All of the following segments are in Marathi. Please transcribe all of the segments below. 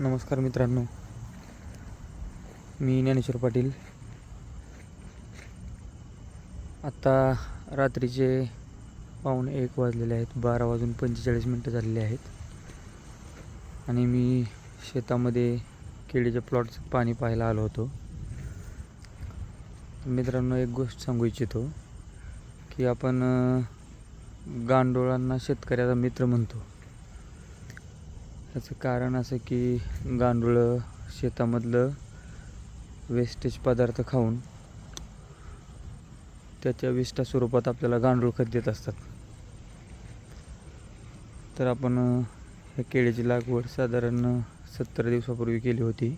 नमस्कार मित्रांनो. मी ज्ञानेश्वर पाटील. आत्ता रात्रीचे पाऊण एक वाजलेले आहेत. बारा वाजून पंचेचाळीस मिनटं झालेले आहेत. आणि मी शेतामध्ये केळीच्या प्लॉटचं पाणी पाहायला आलो होतो. मित्रांनो एक गोष्ट सांगू इच्छितो की आपण गांडोळांना शेतकऱ्याचा मित्र म्हणतो. याचं कारण असं की गांडूळं शेतामधलं वेस्टेज पदार्थ खाऊन त्याच्या विष्टा स्वरूपात आपल्याला गांडूळ खत देत असतात. तर आपण ह्या केळीची लागवड साधारण सत्तर दिवसापूर्वी केली होती.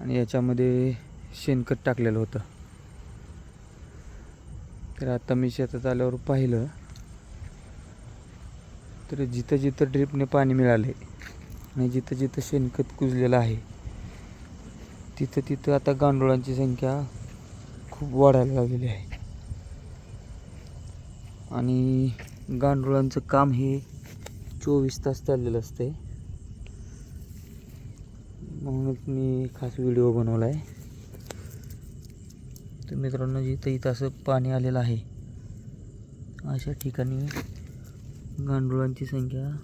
आणि याच्यामध्ये शेणखत टाकलेलं होतं. तर आता मी शेतात आल्यावर पाहिलं तर जिथं जिथं ड्रिपने पाणी मिळाले आणि जिथं जिथं शेणखत कुजलेलं आहे तिथं तिथं आता गांडुळांची संख्या खूप वाढायला लागलेली आहे. आणि गांडुळांचं काम हे चोवीस तास चाललेलं असते म्हणूनच मी खास व्हिडिओ बनवला आहे तर मित्रांनो जिथं इथं असं पाणी आलेलं आहे अशा ठिकाणी गांडुळांची संख्या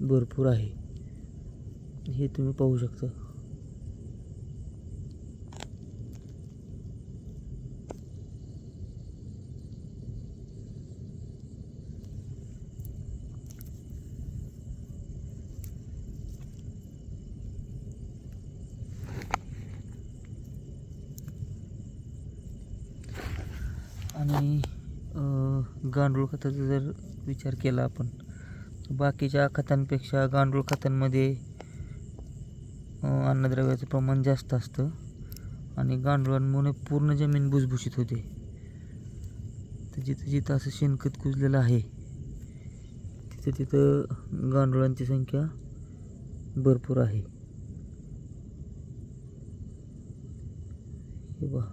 भरपूर आहे. हे तुम्ही पाहू शकता. आणि गांडूळ खताचा जर विचार केला आपण तर बाकीच्या खतांपेक्षा गांडूळ खतांमध्ये अन्नद्रव्याचं प्रमाण जास्त असतं आणि गांडुळांमुळे पूर्ण जमीन भुसभुशीत होते. तर जिथं जिथं असं शेणखत कुजलेलं आहे तिथं तिथं गांडुळांची संख्या भरपूर आहे. हे पहा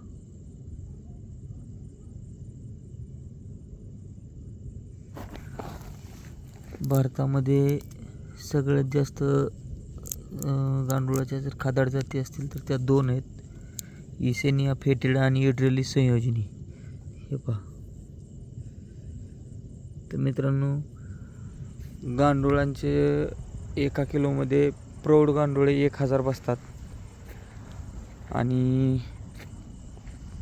भारतामध्ये सगळ्यात जास्त गांडुळाच्या जर खादाड जाती असतील तर त्या दोन आहेत. इसेनिया फेटिडा आणि इड्रेली संयोजनी. हे पहा. तर मित्रांनो गांडुळांचे एका किलोमध्ये प्रौढ गांडुळे एक हजार बसतात. आणि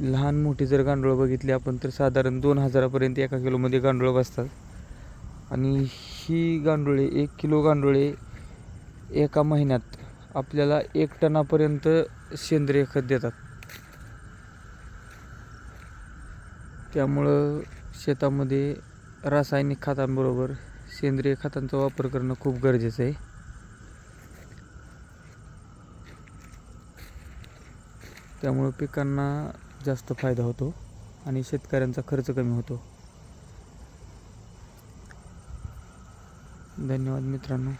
लहान मोठी जर गांडूळ बघितली आपण तर साधारण दोन हजारापर्यंत एका किलोमध्ये गांडूळ बसतात. आणि ही गांडुळे एक किलो गांडुळे एका महिन्यात आपल्याला एक टनापर्यंत सेंद्रिय खत देतात. त्यामुळं शेतामध्ये रासायनिक खतांबरोबर सेंद्रिय खतांचा वापर करणं खूप गरजेचं आहे. त्यामुळं पिकांना जास्त फायदा होतो आणि शेतकऱ्यांचा खर्च कमी होतो. धन्यवाद मित्रांनो.